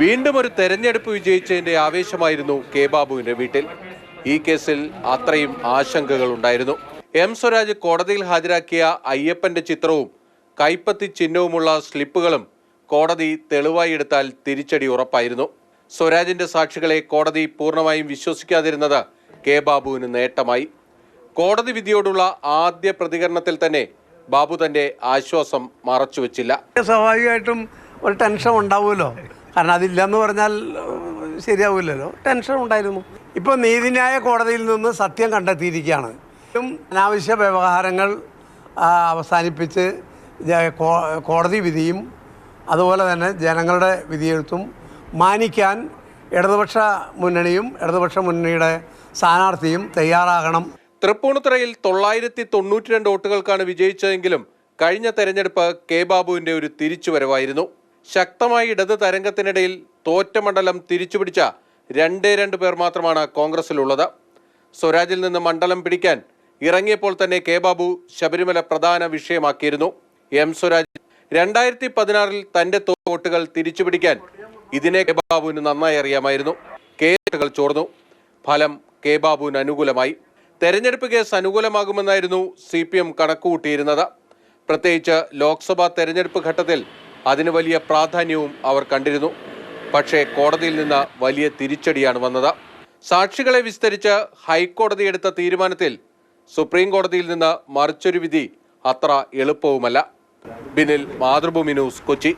വീണ്ടും ഒരു തെരഞ്ഞെടുപ്പ് വിജയിച്ചതിന്റെ ആവേശമായിരുന്നു കെ ബാബുവിന്റെ വീട്ടിൽ. ഈ കേസിൽ അത്രയും ആശങ്കകൾ ഉണ്ടായിരുന്നു. എം സ്വരാജ് കോടതിയിൽ ഹാജരാക്കിയ അയ്യപ്പന്റെ ചിത്രവും കൈപ്പത്തി ചിഹ്നവുമുള്ള സ്ലിപ്പുകളും കോടതി തെളിവായി എടുത്താൽ തിരിച്ചടി ഉറപ്പായിരുന്നു. സ്വരാജിന്റെ സാക്ഷികളെ കോടതി പൂർണമായും വിശ്വസിക്കാതിരുന്നത് കെ ബാബുവിന് നേട്ടമായി. കോടതി വിധിയോടുള്ള ആദ്യ പ്രതികരണത്തിൽ തന്നെ ബാബു തന്റെ ആശ്വാസം മറച്ചുവെച്ചില്ല. സ്വാഭാവികമായിട്ടും ഒരു ടെൻഷൻ ഉണ്ടാവുമല്ലോ. കാരണം അതില്ലെന്ന് പറഞ്ഞാൽ ശരിയാവില്ലല്ലോ. ടെൻഷൻ ഉണ്ടായിരുന്നു. ഇപ്പോൾ നീതിന്യായ കോടതിയിൽ നിന്ന് സത്യം കണ്ടെത്തിയിരിക്കുകയാണ്. അനാവശ്യ വ്യവഹാരങ്ങൾ അവസാനിപ്പിച്ച് കോടതി വിധിയും അതുപോലെ തന്നെ ജനങ്ങളുടെ വിധിയെഴുത്തും മാനിക്കാൻ ഇടതുപക്ഷ മുന്നണിയും ഇടതുപക്ഷ മുന്നണിയുടെ സ്ഥാനാർത്ഥിയും തയ്യാറാകണം. തൃപ്പൂണിത്തുറയിൽ തൊള്ളായിരത്തി തൊണ്ണൂറ്റി രണ്ട് വോട്ടുകൾക്കാണ് വിജയിച്ചതെങ്കിലും കഴിഞ്ഞ തെരഞ്ഞെടുപ്പ് കെ ബാബുവിന്റെ ഒരു തിരിച്ചുവരവായിരുന്നു. ശക്തമായ ഇടത് തരംഗത്തിനിടയിൽ തോറ്റ മണ്ഡലം തിരിച്ചുപിടിച്ച രണ്ടേ രണ്ട് പേർ മാത്രമാണ് കോൺഗ്രസിലുള്ളത്. സ്വരാജിൽ നിന്ന് മണ്ഡലം പിടിക്കാൻ ഇറങ്ങിയപ്പോൾ തന്നെ കെ ബാബു ശബരിമല പ്രധാന വിഷയമാക്കിയിരുന്നു. എം സ്വരാജ് രണ്ടായിരത്തി പതിനാറിൽ തന്റെ വോട്ടുകൾ തിരിച്ചുപിടിക്കാൻ ഇതിനെ കെ ബാബുവിന് നന്നായി അറിയാമായിരുന്നു. കെ വോട്ടുകൾ ചോർന്നു. ഫലം കെ ബാബുവിന് അനുകൂലമായി. തെരഞ്ഞെടുപ്പ് കേസ് അനുകൂലമാകുമെന്നായിരുന്നു സി പി എം കണക്കുകൂട്ടിയിരുന്നത്. പ്രത്യേകിച്ച് ലോക്സഭാ തെരഞ്ഞെടുപ്പ് ഘട്ടത്തിൽ അതിന് വലിയ പ്രാധാന്യവും അവർ കണ്ടിരുന്നു. പക്ഷേ കോടതിയിൽ നിന്ന് വലിയ തിരിച്ചടിയാണ് വന്നത്. സാക്ഷികളെ വിസ്തരിച്ച് ഹൈക്കോടതി എടുത്ത തീരുമാനത്തിൽ സുപ്രീം കോടതിയിൽ നിന്ന് മറിച്ചൊരു വിധി അത്ര എളുപ്പവുമല്ല. ബിനിൽ മാതൃഭൂമി ന്യൂസ് കൊച്ചി.